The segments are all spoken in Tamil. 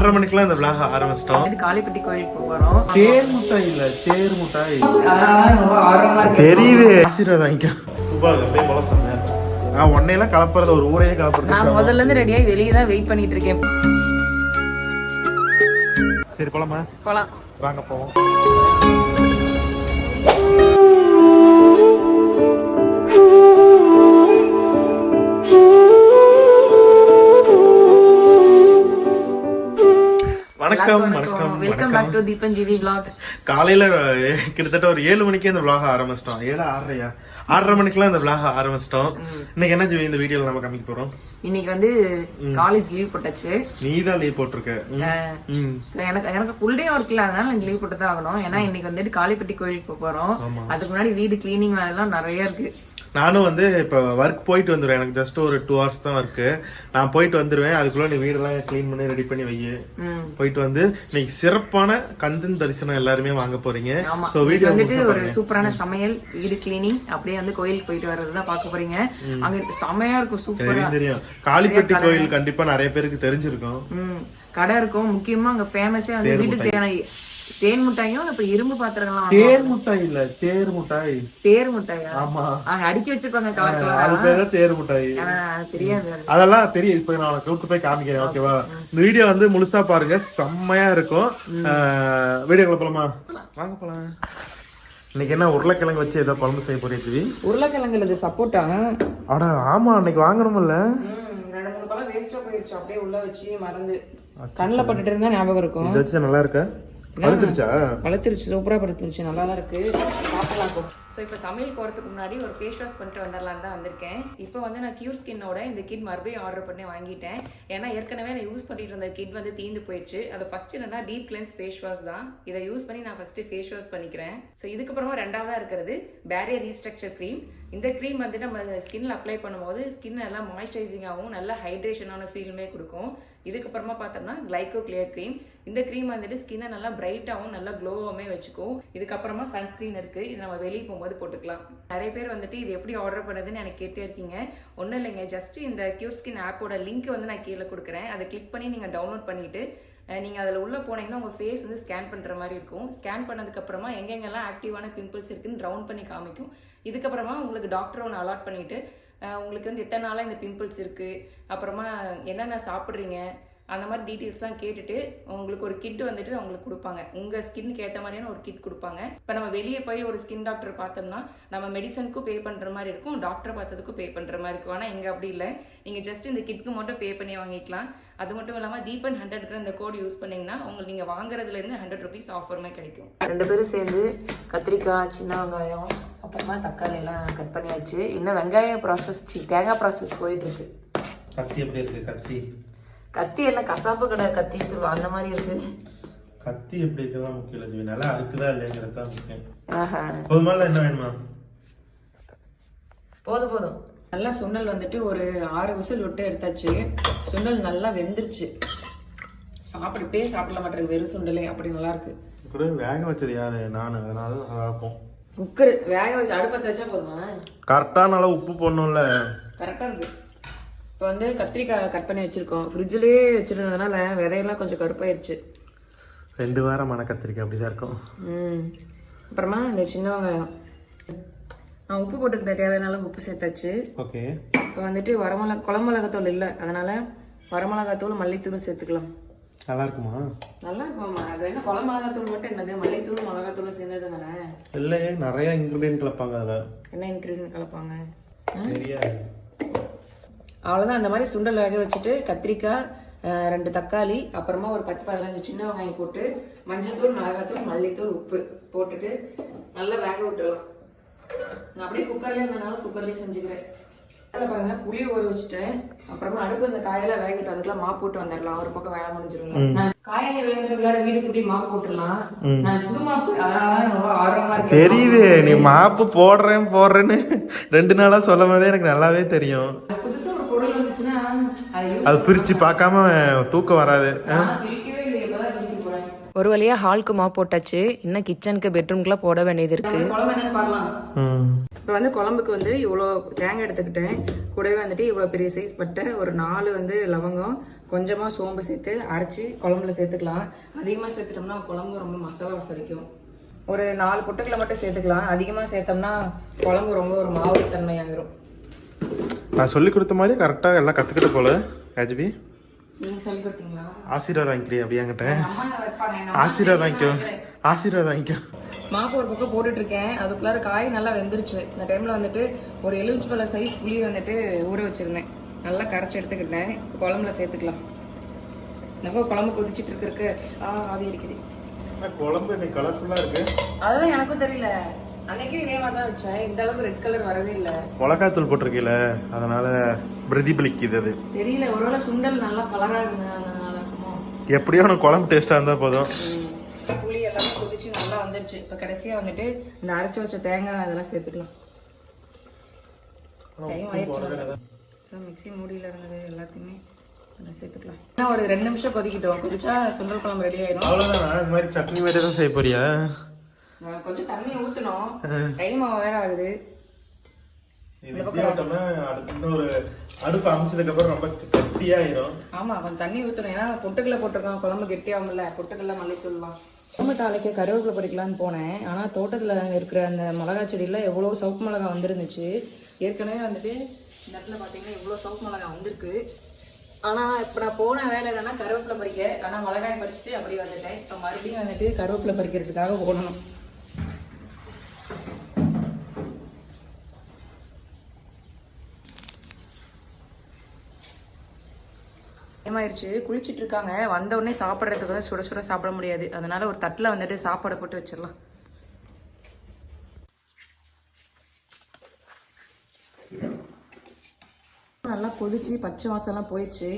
ஆறரை மணிக்கெல்லாம் இந்த விளாக ஆரம்பிச்சிட்டோம். காளிப்பட்டி கோயிலுக்கு போறோம். தேர் முட்டாய். இல்ல தேர் முட்டாய் தெரியுது. ஆசீர்வாதம் வாங்கிக்கோ சூப்பர் அப்படியே குழப்பங்க நான் உன்னையெல்லாம் கலப்புறது ஒரு ஊரையே கலப்புறது நான் முதல்ல இருந்து ரெடியாகி வெளியே தான் வெயிட் பண்ணிட்டு இருக்கேன். சரி போலாமா? போலாம். வாங்க போவோம். வணக்கம் வணக்கம். Welcome back to Deepan GV vlogs காலையில கிட்டத்தட்ட ஒரு ஏழு மணிக்கே இந்த விளாக ஆரம்பிச்சிட்டோம். ஏழு ஆறரையா? ஆறரை மணிக்கெல்லாம் இந்த விளாக ஆரம்பிச்சிட்டோம். இன்னைக்கு என்ன ஜீவி இந்த வீடியோல நம்ம காமிக்க போறோம்? இன்னைக்கு வந்து காலேஜ் லீவ் போட்டாச்சு. நீ தான் லீவ் போட்டிருக்க எனக்கு எனக்கு ஃபுல் டே ஒர்க் இல்ல. அதனால எனக்கு லீவ் போட்டு தான் ஆகணும். ஏன்னா இன்னைக்கு வந்துட்டு காளிப்பட்டி கோயிலுக்கு போறோம். அதுக்கு முன்னாடி வீடு கிளீனிங் வேலை எல்லாம் நிறைய இருக்கு. நானும் வந்து இப்ப ஒர்க் போயிட்டு வந்துடுவேன் எனக்கு ஜஸ்ட் ஒரு டூ ஹவர்ஸ் தான் ஒர்க் நான் போயிட்டு வந்துருவேன். அதுக்குள்ள நீ வீடெல்லாம் க்ளீன் பண்ணி ரெடி பண்ணி வை. போயிட்டு வந்து இன்னைக்கு சிறப்பான கந்தன் தரிசனம் எல்லாருமே வாங்க போறீங்க. இன்னைக்கு வீடியோ வந்துட்டு ஒரு சூப்பரான சமையல் வீடு கிளீனிங் அப்படியே வந்து கோயிலுக்கு போயிட்டு வர்றதுதான் பார்க்க போறீங்க. அங்க செமையா இருக்கும் சூப்பரா தெரியும் காளிப்பட்டி கோயில் கண்டிப்பா நிறைய பேருக்கு தெரிஞ்சிருக்கும். கடை இருக்கும். முக்கியமா அங்க ஃபேமஸே வந்து வீட்டுக்கு தேவையான தேன் மிட்டாயும் இப்ப இரும்பு பாத்திரங்கள்லாம் வாங்குவாங்க. தேர் முட்டாய் இல்ல தேர் முட்டாய். தேர் மிட்டாயா? ஆமா. அடுக்கி வச்சிருப்பாங்க கலர் அது கலரா? பேர் தான் தேர் முட்டாய். தெரியாது அதெல்லாம் தெரியும் இப்ப நான் கூட்டு போய் காமிக்கிறேன் ஓகேவா? இந்த வீடியோ வந்து முழுசா பாருங்க செம்மையா இருக்கும். வீடியோ போலாமா? வாங்க போலாம். இன்னைக்கு என்ன உருளைக்கிழங்கு வச்சு ஏதோ குழம்பு செய்ய போறீங்க ஜிவி? உருளைக்கிழங்குல இது சப்போட்டா? அட ஆமா அன்னைக்கு வாங்கணும்ல. ரெண்டு மூணு பழம் வேஸ்டா போயிடுச்சு அப்படியே உள்ள வச்சு மறந்து. கண்ணுல பட்டுட்டு இருந்தா ஞாபகம் இருக்கும். இது வச்சு நல்லா இருக்கா? வளர்த்துருச்சா? பழுத்துருச்சு சூப்பரா பழுத்துருச்சு நல்லா தான் இருக்கு. சாப்பிடலாம் ஸோ இப்போ சமையல் போகிறதுக்கு முன்னாடி ஒரு ஃபேஸ் வாஷ் பண்ணிட்டு வந்துடலான்னு தான் வந்திருக்கேன். இப்போ வந்து நான் கியூர் ஸ்கின்னோட இந்த கிட் மறுபடியும் ஆர்டர் பண்ணி வாங்கிட்டேன். ஏன்னா ஏற்கனவே நான் யூஸ் பண்ணிட்டு இருந்த கிட் வந்து தீந்து போயிடுச்சு. அது ஃபர்ஸ்ட் என்னன்னா டீப் கிளென்ஸ் ஃபேஸ் வாஷ் தான். இதை யூஸ் பண்ணி நான் ஃபர்ஸ்ட் ஃபேஸ் வாஷ் பண்ணிக்கிறேன். ஸோ இதுக்கப்புறமா ரெண்டாவதா இருக்கிறது பேரியர் ரீஸ்ட்ரக்சர் க்ரீம் இந்த க்ரீம் வந்து நம்ம ஸ்கின்ல அப்ளை பண்ணும்போது ஸ்கின் நல்லா மாய்ஸ்சரைசிங்காகவும் நல்ல ஹைட்ரேஷனான ஃபீலுமே கொடுக்கும். இதுக்கப்புறமா பார்த்தோம்னா கிளைகோ கிளியர் க்ரீம் இந்த க்ரீம் வந்துட்டு ஸ்கின்னை நல்லா பிரைட்டாகவும் நல்லா க்ளோவாகவுமே வச்சுக்கும். இதுக்கப்புறமா சன்ஸ்க்ரீன் இருக்குது இது நம்ம வெளியே போகும்போது போட்டுக்கலாம். நிறைய பேர் வந்துட்டு இது எப்படி ஆர்டர் பண்ணுதுன்னு எனக்கு கேட்டே இருக்கீங்க. ஒன்றும் இல்லைங்க. ஜஸ்ட் இந்த கியூர் ஸ்கின் ஆப்போட லிங்க் வந்து நான் கீழே கொடுக்குறேன். அதை கிளிக் பண்ணி நீங்கள் டவுன்லோட் பண்ணிவிட்டு நீங்கள் அதில் உள்ளே போனீங்கன்னா உங்கள் ஃபேஸ் வந்து ஸ்கேன் பண்ணுற மாதிரி இருக்கும். ஸ்கேன் பண்ணதுக்கப்புறமா எங்கெங்கெல்லாம் ஆக்டிவான பிம்பிள்ஸ் இருக்குதுன்னு ரவுண்ட் பண்ணி காமிக்கும். இதுக்கப்புறமா உங்களுக்கு டாக்டர் ஒன்று அலாட் பண்ணிவிட்டு உங்களுக்கு வந்து எத்தனை நாளாக இந்த பிம்பிள்ஸ் இருக்குது அப்புறமா என்னென்ன சாப்பிட்றீங்க? அந்த மாதிரி டீட்டெயில்ஸ்லாம் கேட்டுட்டு உங்களுக்கு ஒரு கிட் வந்துட்டு அவங்களுக்கு கொடுப்பாங்க. உங்கள் ஸ்கின்னுக்கு ஏற்ற மாதிரியான ஒரு கிட் கொடுப்பாங்க. இப்போ நம்ம வெளியே போய் ஒரு ஸ்கின் டாக்டர் பார்த்தோம்னா நம்ம மெடிசனுக்கும் பே பண்ணுற மாதிரி இருக்கும் டாக்டர் பார்த்ததுக்கும் பே பண்ணுற மாதிரி இருக்கும். ஆனால் இங்கே அப்படி இல்லை. நீங்கள் ஜஸ்ட் இந்த கிட்க்கு மட்டும் பே பண்ணி வாங்கிக்கலாம். அது மட்டும் இல்லாமல் தீபன் ஹண்ட்ரட்ங்கிற இந்த கோடு யூஸ் பண்ணிங்கன்னா உங்களுக்கு நீங்கள் வாங்குறதுலேருந்து ஹண்ட்ரட் ருபீஸ் ஆஃபருமே கிடைக்கும். ரெண்டு பேரும் சேர்ந்து கத்திரிக்காய் சின்ன வெங்காயம் அப்புறமா தக்காளி எல்லாம் கட் பண்ணியாச்சு. இன்னும் வெங்காய ப்ராசஸ் தேங்காய் ப்ராசஸ் போயிட்டு இருக்கு கத்தி எப்படி இருக்கு? கத்தி. கத்தி என்ன கசாப்பு கடை கத்தின்னு சொல்லுவோம் அந்த மாதிரி இருக்கு. கத்தி எப்படி இருக்குதான் முக்கியம் இல்லை நல்லா இருக்குதா இல்லைங்கிறது தான் முக்கியம். போதுமா இல்ல என்ன வேணுமா? போதும் போதும். நல்லா சுண்டல் வந்துட்டு ஒரு ஆறு விசில் விட்டு எடுத்தாச்சு. சுண்டல் நல்லா வெந்துருச்சு. சாப்பிட்டுட்டே சாப்பிட மாட்டேங்குது வெறும் சுண்டலே. அப்படி நல்லா இருக்கு. வேக வச்சது யாரு? நானு. அதனால நல்லா இருக்கும் குக்கர் வேக வச்சு அடுப்பத்தை வச்சா போதுமா? கரெக்டான அளவு உப்பு போடணும்ல. கரெக்டா இருக்கு. இப்போ வந்து கத்திரிக்காய் கட் பண்ணி வச்சிருக்கோம். ஃப்ரிட்ஜ்லயே வச்சிருந்ததுனால விதையெல்லாம் கொஞ்சம் கருப்பாயிருச்சு. ரெண்டு வாரமான கத்திரிக்காய் அப்படிதான் இருக்கும். ம். அப்புறமா இந்த சின்ன வெங்காயம். நான் உப்பு போட்டுக்கிட்ட தேவையான அளவு உப்பு சேர்த்தாச்சு. ஓகே. இப்போ வந்துட்டு வரமிளகா குழம்புமிளகாத்தூள் இல்லை. அதனால வரமிளகாத்தூள் மல்லித்தூள் சேர்த்துக்கலாம். நல்லா இருக்குமா நல்லா இருக்கும் அது என்ன குழம்புமிளகாத்தூள் மட்டும் என்னது? மல்லித்தூள் மிளகாத்தூள் சேர்ந்தது தானே இல்லையே நிறைய இன்க்ரீடியன்ட் கலப்பாங்க அதுல. என்ன இன்க்ரீடியன்ட் கலப்பாங்க? தெரியாது. அவ்வளோதான் அந்த மாதிரி சுண்டல் வேக வச்சுட்டு கத்திரிக்காய் ரெண்டு தக்காளி அப்புறமா ஒரு பத்து பதினஞ்சு சின்ன வெங்காயம் போட்டு மஞ்சள்தூள் மிளகாத்தூள் மல்லித்தூள் உப்பு போட்டுட்டு நல்லா வேக விட்டுடலாம். நான் அப்படியே குக்கர்லேயே இருந்தனால குக்கர்லேயே செஞ்சுக்கிறேன். அதில் பாருங்க புளியை ஊற வச்சுட்டேன் அப்புறமா அடுப்பு இந்த காயெல்லாம் வேகட்டும் அதுக்கெல்லாம் மாப்பு போட்டு வந்துடலாம். ஒரு பக்கம் வேலை முடிஞ்சிடும் நான் காய்கறி வேகிறதுக்குள்ளார வீடு குட்டி மாப்பு போட்டுடலாம். நான் புது மாப்பு ஆர்வமா இருக்கேன் தெரியுது நீ மாப்பு போடுறேன் போடுறேன்னு ரெண்டு நாளா சொல்லும் போதே எனக்கு நல்லாவே தெரியும். புதுசா ஒரு பொருள் வந்துச்சுன்னா அதை பிரிச்சு பார்க்காம தூக்கம் வராது நான் பிரிக்கவே இல்லை இப்பதான் பிரிக்க போறேன் ஒரு வழியா ஹாலுக்கு மாப் போட்டாச்சு. இன்னும் கிச்சனுக்கு பெட்ரூம்க்குலாம் போட வேண்டியது இருக்கு. இப்போ வந்து குழம்புக்கு வந்து இவ்வளோ தேங்காய் எடுத்துக்கிட்டேன். கூடவே வந்துட்டு இவ்வளோ பெரிய சைஸ் பட்டை ஒரு நாலு வந்து லவங்கம் கொஞ்சமாக சோம்பு சேர்த்து அரைச்சி குழம்புல சேர்த்துக்கலாம். அதிகமாக சேர்த்துட்டோம்னா குழம்பு ரொம்ப மசாலா வசதிக்கும் ஒரு நாலு பொட்டுக்களை மட்டும் சேர்த்துக்கலாம். அதிகமாக சேர்த்தோம்னா குழம்பு ரொம்ப ஒரு மாவு தன்மை ஆயிரும் நான் சொல்லி கொடுத்த மாதிரி கரெக்டாக எல்லாம் கற்றுக்கிட்ட போல ராஜவி ஆசீர்வாதம் வாங்கிக்கிறீ அப்படியே என்கிட்ட. ஆசீர்வாதம் வாங்கிக்கோ. ஆசீர்வாதம் வாங்கிக்கோ. மாப்பு ஒரு பக்கம் போட்டுட்டு இருக்கேன் அதுக்குள்ளார காய் நல்லா வெந்துருச்சு. இந்த டைம்ல வந்துட்டு ஒரு எலுமிச்சம்பழ சைஸ் புளி வந்துட்டு ஊற வச்சிருந்தேன். நல்லா கரைச்சி எடுத்துக்கிட்டேன். குழம்புல சேர்த்துக்கலாம். நம்ம குழம்பு கொதிச்சிட்டு இருக்கு ஆ ஆவி அடிக்குது. குழம்பு இன்னைக்கு கலர்ஃபுல்லாக இருக்கு? அதுதான் எனக்கும் தெரியல. அன்னைக்கும் இதே மாதிரி தான் வச்சேன். இந்த அளவுக்கு ரெட் கலர் வரவே இல்லை. மிளகாத்தூள் போட்டிருக்கீல அதனால பிரதிபலிக்குது அது. தெரியல ஒருவேளை சுண்டல் நல்லா கலரா இருந்ததுனால இருக்குமோ எப்படியோ உனக்கு குழம்பு டேஸ்ட்டாக இருந்தால் போதும். புளி எல்லாமே கொதிச்சு நல்லா வந்துருச்சு. இப்போ கடைசியா வந்துட்டு இந்த அரைச்சு வச்ச தேங்காய் அதெல்லாம் சேர்த்துக்கலாம். டைம் ஆயிடுச்சு ஸோ மிக்ஸி மூடியில் இருந்தது எல்லாத்தையுமே சேர்த்துக்கலாம். இன்னும் ஒரு ரெண்டு நிமிஷம் கொதிக்கிட்டோம். கொதிச்சா சுண்டல் குழம்பு ரெடி ஆயிரும். அவ்வளோதானா இந்த மாதிரி சட்னி மாதிரி தான் செய்ய போறியா? கொஞ்சம் தண்ணி ஊற்றணும் டைம் வேற ஆகுது. அடுப்பு அமைச்சதுக்கு அப்புறம் ரொம்ப கட்டியாயிரும். ஆமா கொஞ்சம் தண்ணி ஊற்றணும் ஏன்னா பொட்டுக்கல்ல போட்டிருக்கோம். குழம்பு கெட்டியாகும்ல. பொட்டுக்கல்ல மல்லித்தூள்லாம். குழம்பு தாளைக்கு கருவேப்பிலை பறிக்கலான்னு போனேன். ஆனா தோட்டத்துல இருக்கிற அந்த மிளகா செடியில எவ்வளவு சவுப்பு மிளகா வந்துருந்துச்சு. ஏற்கனவே வந்துட்டு இந்த இடத்துல பாத்தீங்கன்னா இவ்வளவு சவுப்பு மிளகா வந்திருக்கு. ஆனா இப்ப நான் போன வேலை என்னன்னா கருவேப்பிலை பறிக்க ஆனா மிளகாய் பறிச்சுட்டு அப்படியே வந்துட்டேன். இப்ப மறுபடியும் வந்துட்டு கருவேப்பிலை பறிக்கிறதுக்காக ஓடணும். ஆயிடுச்சு குளிச்சுட்டு இருக்காங்க வந்த உடனே சாப்பிட்றதுக்கு வந்து சுட சுட சாப்பிட முடியாது. அதனால ஒரு தட்டில் வந்துட்டு சாப்பாடை போட்டு வச்சிடலாம் நல்லா கொதிச்சு பச்சை வாசம்லாம் போயிடுச்சு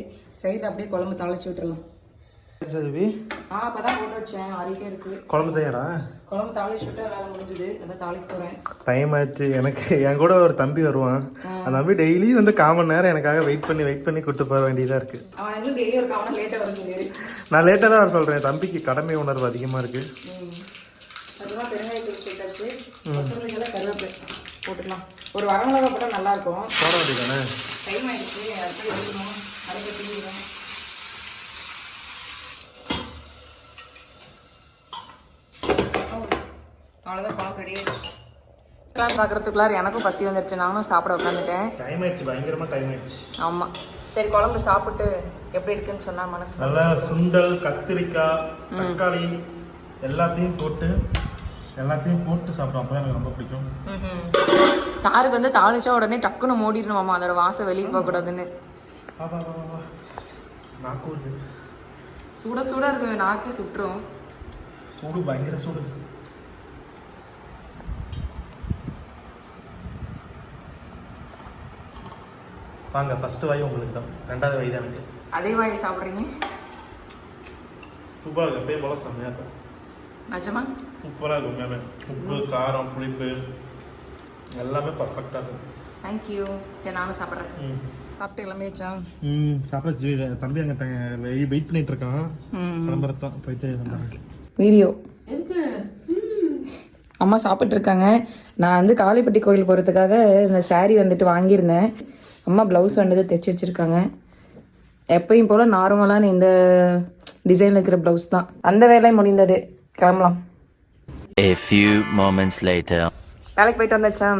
சைடில் அப்படியே குழம்பு தாளிச்சு விட்டுறலாம் சஜிவி ஆ அப்பதான் போட்டு வச்சேன். ஆறிட்டே இருக்கு. குழம்பு தயாரா? குழம்பு தாளிச்சு விட்டா வேலை முடிஞ்சுது. அதான் தாளிக்க போறேன். டைம் ஆச்சு. எனக்கு என் கூட ஒரு தம்பி வருவான். அந்த தம்பி டெய்லி வந்து காமன் நேரம் எனக்காக வெயிட் பண்ணி வெயிட் பண்ணி கூட்டு போக வேண்டியதா இருக்கு. அவன் இன்னும் டெய்லி ஒரு கவனம் லேட்டாக வர சொல்லிடு நான் லேட்டாக தான் வர சொல்றேன். தம்பிக்கு கடமை உணர்வு அதிகமா இருக்கு. அதுதான் பெருங்காயத்தூள் சேர்த்தாச்சு. கொத்தமல்லிக்கெல்லாம் கருவேப்பிலை போட்டுக்கலாம். ஒரு வரமிளகா போட்டால் நல்லா இருக்கும். போட வேண்டியதானே டைம் ஆயிடுச்சு. அடுத்து எடுக்கணும் அடுத்து தீவிரம் அவ்வளோதான் குழம்பு ரெடி ஆயிடுச்சு பார்க்குறதுக்குள்ளார எனக்கும் பசி வந்துருச்சு. நானும் சாப்பிட உட்காந்துட்டேன் டைம் ஆயிடுச்சு பயங்கரமா டைம் ஆயிடுச்சு ஆமாம் சரி குழம்பு சாப்பிட்டு எப்படி இருக்குன்னு சொன்னா மனசு நல்லா சுண்டல் கத்திரிக்காய் தக்காளி எல்லாத்தையும் போட்டு எல்லாத்தையும் போட்டு சாப்பிடுவோம் அப்பதான் எனக்கு ரொம்ப பிடிக்கும். சாருக்கு வந்து தாளிச்சா உடனே டக்குன்னு மூடிடணுமாமா. அதோட வாசம் வெளியே போகக்கூடாதுன்னு. சுட சுட இருக்கு நாக்கே சுட்டுரும். சூடு பயங்கர சூடு. வாங்க ஃபர்ஸ்ட் வாய் உங்களுக்கு தான். ரெண்டாவது வாய் தான் எனக்கு. அதே வாயை சாப்பிட்றீங்க? சூப்பராக இருக்கு எப்பயும் போல செம்மையாக இருக்கும் நிஜமா? சூப்பராக இருக்கும் உண்மையாவே. உப்பு காரம் புளிப்பு எல்லாமே பர்ஃபெக்டாக இருக்கும் தேங்க்யூ சரி நானும் சாப்பிட்றேன். சாப்பிட்டு கிளம்பியாச்சா ம் சாப்பிட தம்பி அங்கிட்ட வெயிட் பண்ணிட்டு இருக்கான். ம். கிளம்புறதான் போயிட்டு வீடியோ அம்மா சாப்பிட்டு இருக்காங்க. நான் வந்து காளிப்பட்டி கோயில் போகிறதுக்காக இந்த saree வந்துட்டு வாங்கியிருந்தேன். அம்மா ப்ளவுஸ் வந்துட்டு தைச்சி வச்சிருக்காங்க. எப்பயும் போல நார்மலான இந்த டிசைனில் இருக்கிற ப்ளவுஸ் தான். அந்த வேலை முடிந்தது. கிளம்பலாம். A few moments later. வேலைக்கு போயிட்டு வந்தாச்சா?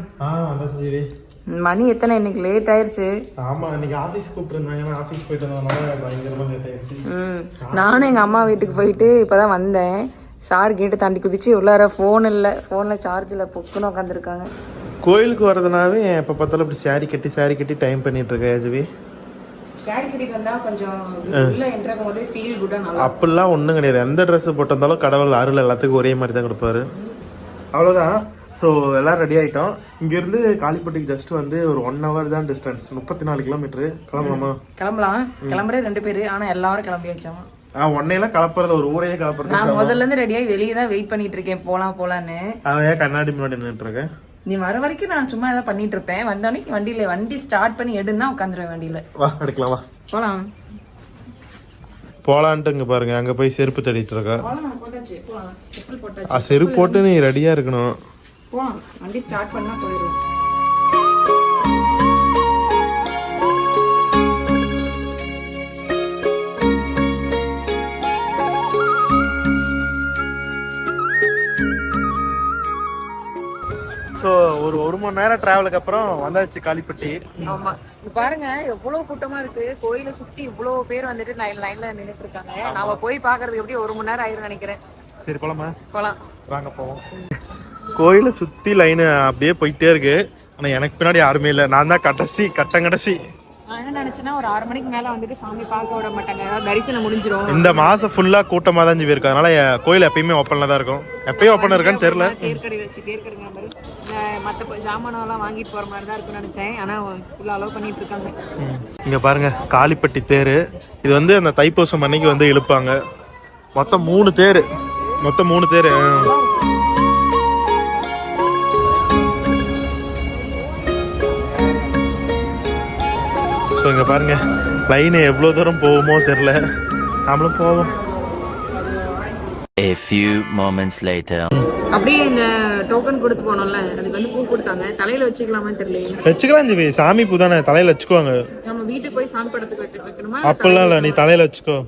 மணி எத்தனை? இன்னைக்கு லேட் ஆயிருச்சு. ஆமா இன்னைக்கு ஆபீஸ் கூப்பிட்டுருந்தாங்க. ஆபீஸ் போயிட்டு வந்ததுனால பயங்கரமா லேட் ஆயிடுச்சு ம் நானும் எங்கள் அம்மா வீட்டுக்கு போயிட்டு இப்போ தான் வந்தேன். சார் கேட்டு தாண்டி குதிச்சு உள்ளார ஃபோன் இல்லை. ஃபோனில் சார்ஜில் பொக்குன்னு உட்காந்துருக்காங்க கோயிலுக்கு வரதுனாவே எப்போ பார்த்தாலும் இப்படி saree கட்டி saree கட்டி டைம் பண்ணிட்டு இருக்கேன் சாரி நல்லா அப்படிலாம் ஒன்றும் கிடையாது. எந்த ட்ரெஸ் போட்டிருந்தாலும் கடவுள் அருள் எல்லாத்துக்கும் ஒரே மாதிரி தான் கொடுப்பாரு. அவ்வளோதான் ஸோ எல்லாம் ரெடி ஆகிட்டோம் இங்கேருந்து காளிப்பட்டிக்கு ஜஸ்ட் வந்து ஒரு ஒன் ஹவர் தான் டிஸ்டன்ஸ் முப்பத்தி நாலு கிலோமீட்டரு கிளம்பலாமா கிளம்பலாம். கிளம்புறது ரெண்டு பேரு. ஆனா எல்லாரும் கிளம்பியாச்சாமா? ஆ ஒன்னையெல்லாம் கலப்புறது ஒரு ஊரையே கலப்புறது நான் முதல்ல இருந்து ரெடியாகி வெளியே தான் வெயிட் பண்ணிட்டு இருக்கேன். போலாம் போலான்னு. அவன் ஏன் கண்ணாடி முன்னாடி நின்றுட்டு இருக்கேன் நீ வர வரைக்கும் நான் சும்மா ஏதாவது பண்ணிட்டு இருப்பேன் வந்தோடனே வண்டியில வண்டி ஸ்டார்ட் பண்ணி எடுன்னா உட்காந்துருவேன் வண்டியில. வா எடுக்கலாம் வா. போலாம். போலான்ட்டு இங்க பாருங்க. அங்க போய் செருப்பு தேடிட்டு இருக்கா? செருப்பு போட்டு நீ ரெடியா இருக்கணும். வண்டி ஸ்டார்ட் பண்ணா போயிடும் மணி நேரம் டிராவலுக்கு அப்புறம் வந்தாச்சு காளிப்பட்டி. ஆமா. பாருங்க எவ்வளவு கூட்டமா இருக்கு. கோயிலை சுத்தி இவ்வளவு பேர் வந்துட்டு லைன் லைன்ல நின்னுட்டு இருக்காங்க. நாம போய் பாக்குறதுக்கு எப்படி ஒரு மணி நேரம் ஆயிரும் நினைக்கிறேன். சரி போலாமா? போலாம். வாங்க போவோம். கோயிலை சுத்தி லைன் அப்படியே போயிட்டே இருக்கு. ஆனா எனக்கு பின்னாடி யாருமே இல்லை. நான் தான் கடைசி கட்டங்கடைசி நான் என்ன நினைச்சேன்னா ஒரு ஆறு மணிக்கு மேல வந்துட்டு சாமி பார்க்க விட மாட்டாங்க. தரிசனம் முடிஞ்சிரும். இந்த மாசம் ஃபுல்லா கூட்டமா தான் இருக்கு. அதனால என் கோயில் எப்பயுமே ஓப்பன்ல தான் இருக்கும். எப்பயும் ஓப்பன் இருக்கான்னு தெரியல. தேர்க்கடை வச்சு மாதிரி வாங்கிட்டு போற மாதிரி தான் இருக்கும்னு நினைச்சேன். ஆனா ஃபுல்லா அலோவ் பண்ணிட்டு இருக்காங்க. இங்க பாருங்க காளிப்பட்டி தேர். இது வந்து அந்த தைப்பூசம் அன்னைக்கு வந்து இழுப்பாங்க. மொத்தம் மூணு தேர். மொத்தம் மூணு தேர் இங்க பாருங்க. லைன் எவ்வளோ தூரம் போகுமோ தெரில நம்மளும் போவோம். A few moments later. அப்படியே இந்த டோக்கன் கொடுத்து போனோம்ல அதுக்கு வந்து பூ கொடுத்தாங்க. தலையில வச்சுக்கலாமான்னு தெரியலையே. வச்சுக்கலாம் ஜிவி. சாமி பூ தானே தலையில வச்சுக்குவாங்க. நம்ம வீட்டுக்கு போய் சாமி படத்துக்கு வைக்க- வைக்கணுமா? அப்படிலாம் இல்லை நீ தலையில வச்சுக்கோ.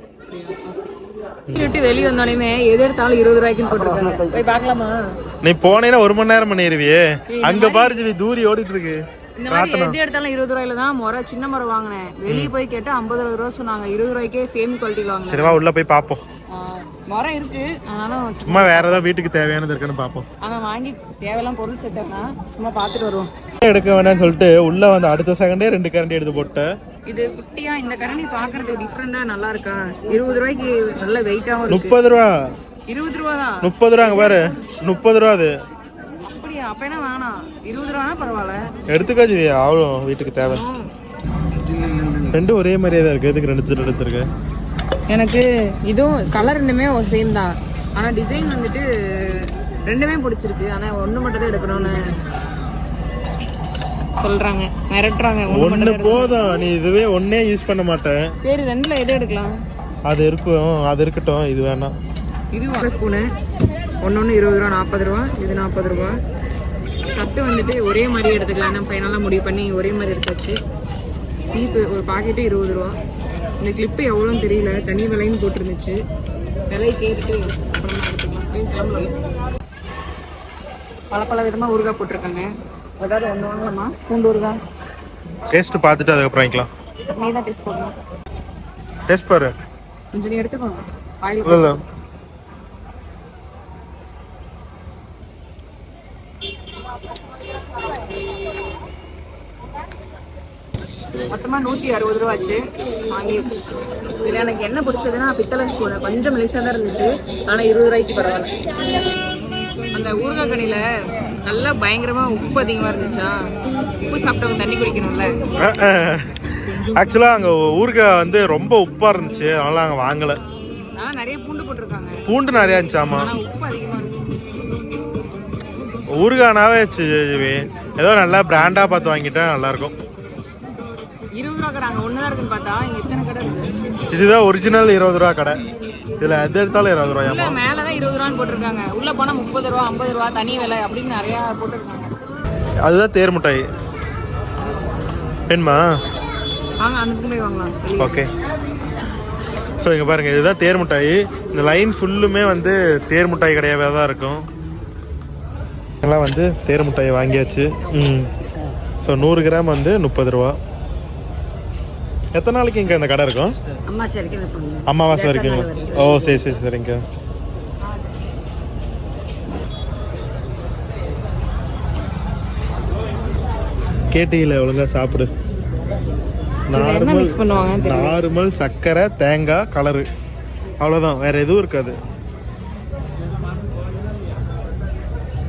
விட்டு வெளியே வந்தோடனே எது எடுத்தாலும் இருபது ரூபாய்க்குன்னு போட்டுருக்காங்க. போய் பார்க்கலாமா? நீ போனேன்னா ஒரு மணி நேரம் பண்ணிடுவியே அங்க பாரு ஜிவி தூரி ஓடிட்டு இருக்கு. இந்த மாதிரி எது எடுத்தாலும் இருபது ரூபாயில தான் முறை சின்ன முறை வாங்கினேன். வெளியே போய் கேட்டா ஐம்பது ரூபா சொன்னாங்க. இருபது ரூபாய்க்கே சேம் குவாலிட்டியில் வாங்கினேன். சரிவா உள்ள போய் பார்ப்போம் மரம் இருக்கு. ஆனாலும் சும்மா வேற ஏதாவது வீட்டுக்கு தேவையானது இருக்குன்னு பார்ப்போம் ஆனா வாங்கி தேவையெல்லாம் பொருள் செட்டப்னா சும்மா பார்த்துட்டு வருவோம். எடுக்க வேணாம்னு சொல்லிட்டு உள்ள வந்து அடுத்த செகண்டே ரெண்டு கரண்டி எடுத்து போட்டேன். இது குட்டியா இந்த கரணி பாக்குறதுக்கு டிஃப்ரெண்டா நல்லா இருக்கா? இருபது ரூபாய்க்கு நல்ல வெயிட்டாவும் முப்பது ரூபா. இருபது ரூபா தான். முப்பது ரூபா அங்க பாரு. முப்பது ரூபா அது. அப்படியா அப்ப என்ன வேணாம் இருபது ரூபானா பரவாயில்ல. எடுத்துக்கோ ஜிவி அவ்வளோ வீட்டுக்கு தேவை. ரெண்டும் ஒரே மாதிரியே தான் இருக்கு. எதுக்கு ரெண்டு திரு எடுத்துருக்கு எனக்கு இதுவும் கலர் ரெண்டுமே சேம் தான். ஆனா டிசைன் வந்துட்டு ரெண்டுமே பிடிச்சிருக்கு. ஆனா ஒண்ணு மட்டும் தான் எடுக்கணும்னு சொல்றாங்க. மிரட்டுறாங்க. ஒண்ணு போதும். நீ இதுவே ஒன்னே யூஸ் பண்ண மாட்டேன். சரி ரெண்டுல எது எடுக்கலாம்? அது இருக்கும். அது இருக்கட்டும். இது வேணாம். இது ஸ்பூனு ஒன்று ஒன்று இருபது ரூபா நாற்பது ரூபா இது நாற்பது ரூபா. தட்டு வந்துட்டு ஒரே மாதிரி எடுத்துக்கலாம். நம்ம ஃபைனலாக முடிவு பண்ணி ஒரே மாதிரி எடுத்தாச்சு. சீப்பு ஒரு பாக்கெட்டு இருபது ரூபா. இந்த கிளிப்பு எவ்வளோன்னு தெரியல. தனி விலைன்னு போட்டிருந்துச்சு. விலை கேட்டுட்டு அப்புறமா எடுத்துக்கலாம். ஏன் கிளம்பலாம். பல பல விதமாக ஊறுகாய் போட்டிருக்காங்க. ஏதாவது ஒன்று வாங்கலாமா? பூண்டு ஊறுகாய் டேஸ்ட் பார்த்துட்டு அதுக்கப்புறம் வாங்கிக்கலாம். நீ தான் டேஸ்ட் போடணும். டேஸ்ட் பாரு. கொஞ்சம் நீ எடுத்துக்கோங்க ஆயில் மொத்தமாக நூற்றி அறுபது ரூபா ஆச்சு வாங்கியாச்சு இதில் எனக்கு என்ன பிடிச்சதுன்னா பித்தளை ஸ்பூனு. கொஞ்சம் மெலிசாக தான் இருந்துச்சு. ஆனால் இருபது ரூபாய்க்கு பரவாயில்ல. அந்த ஊறுகாய் கடையில் நல்லா பயங்கரமாக உப்பு அதிகமாக இருந்துச்சா? உப்பு சாப்பிட்டவங்க தண்ணி குடிக்கணும்ல. ஆக்சுவலாக அங்கே ஊறுகாய் வந்து ரொம்ப உப்பாக இருந்துச்சு. அதனால அங்கே வாங்கலை. நிறைய பூண்டு போட்டிருக்காங்க. பூண்டு நிறையா இருந்துச்சு ஆமாம் ஆனால் உப்பு அதிகமாக ஊறுகானாவே. ஏதோ நல்லா பிராண்டாக பார்த்து வாங்கிட்டா நல்லாயிருக்கும் இருபது ரூபா கடை அங்கே ஒன்று தான் இருக்குன்னு பார்த்தா இங்கே எத்தனை கடை இருக்கு? இதுதான் ஒரிஜினல் இருபது ரூபா கடை. இதில் எது எடுத்தாலும் இருபது உள்ள மேலே தான் இருபது ரூபான்னு போட்டிருக்காங்க. உள்ளே போனால் முப்பது ரூபா ஐம்பது ரூபா தனி விலை அப்படின்னு நிறையா போட்டிருக்காங்க. அதுதான் தேர் மிட்டாய். வேணுமா? வாங்க அனுப்பி போய் வாங்கலாம். வெளியே. ஓகே ஸோ இங்கே பாருங்கள் இதுதான் தேர் மிட்டாய். இந்த லைன் ஃபுல்லுமே வந்து தேர் மிட்டாய் கடையாவே தான் இருக்கும். இதெல்லாம் வந்து தேர் மிட்டாய் வாங்கியாச்சு. ம். ஸோ நூறு கிராம் வந்து முப்பது ரூபா. எத்தனை நாளைக்கு இங்கே இந்த கடை இருக்கும்? அமாவாசை வரைக்கும் ஓ சரி சரி சரிங்க. கேட்டீங்களே ஒழுங்கா சாப்பிடு. நார்மல். நார்மல் சர்க்கரை தேங்காய் கலரு. அவ்வளோதான் வேற எதுவும் இருக்காது.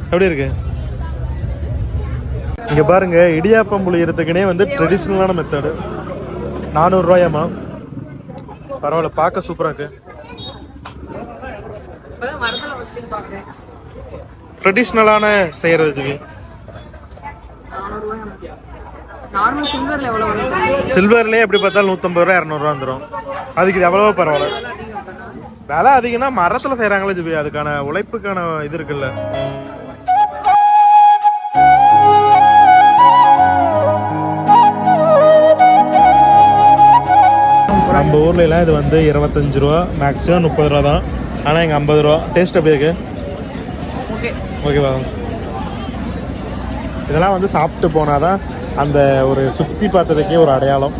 எப்படி இருக்கு? இங்க பாருங்க இடியாப்பம் புளியறதுக்குனே வந்து ட்ரெடிஷ்னலான மெத்தடு நானூறுரூவாயாம்மா பரவாயில்ல பார்க்க சூப்பரா இருக்கு. ட்ரெடிஷ்னலான செய்யறது ஜிவி? சில்வர்லேயே எப்படி பார்த்தாலும் நூற்றம்பது ரூபா இரநூறுவா வந்துடும் அதுக்கு இது எவ்வளவோ பரவாயில்ல. விலை அதிகம்னா? மரத்தில் செய்கிறாங்களே ஜிபி அதுக்கான உழைப்புக்கான இது இருக்குல்ல. நம்ம ஊர்ல எல்லாம் இது வந்து இருபத்தஞ்சு ரூபா மேக்ஸிமம் முப்பது ரூபா தான். ஆனால் இங்கே ஐம்பது ரூபா. டேஸ்ட் எப்படி இருக்கு? ஓகே. ஓகேவா இதெல்லாம் வந்து சாப்பிட்டு போனாதான் அந்த ஒரு சுத்தி பார்த்ததுக்கே ஒரு அடையாளம்.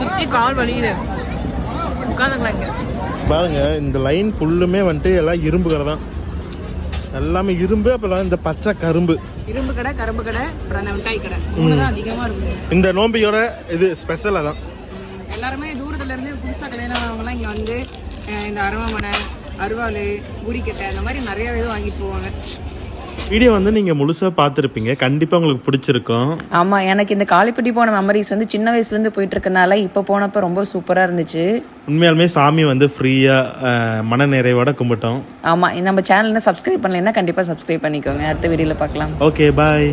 சுத்தி கால் வலியுது பாருங்க இந்த லைன் ஃபுல்லுமே வந்துட்டு எல்லாம் இரும்பு கடை தான் எல்லாமே இரும்பு அப்புறம் இந்த பச்சை கரும்பு. இரும்பு கடை கரும்பு கடை அப்புறம் அந்த மிட்டாய் கடை. மூணு தான் அதிகமா இருக்குங்க இந்த நோம்பியோட இது ஸ்பெஷல் அதான். எல்லாருமே தூரத்துல இருந்து புதுசா கல்யாணம் ஆனவங்கலாம் இங்க வந்து இந்த அருவாமனை அருவாள் பூரிக்கட்டை அந்த மாதிரி நிறைய இது வாங்கிட்டு போவாங்க. வீடியோ வந்து நீங்கள் முழுசாக பார்த்துருப்பீங்க. கண்டிப்பாக உங்களுக்கு பிடிச்சிருக்கும். ஆமாம் எனக்கு இந்த காளிப்பட்டி போன மெமரிஸ் வந்து சின்ன வயசுலேருந்து போயிட்டு இருக்கனால இப்போ போனப்போ ரொம்ப சூப்பராக இருந்துச்சு. உண்மையாலுமே சாமி வந்து ஃப்ரீயாக மன நிறைவோட கும்பிட்டோம். ஆமாம் நம்ம சேனலில் சப்ஸ்கிரைப் பண்ணலைன்னா கண்டிப்பாக சப்ஸ்கிரைப் பண்ணிக்கோங்க. அடுத்த வீடியோவில் பார்க்கலாம். Okay bye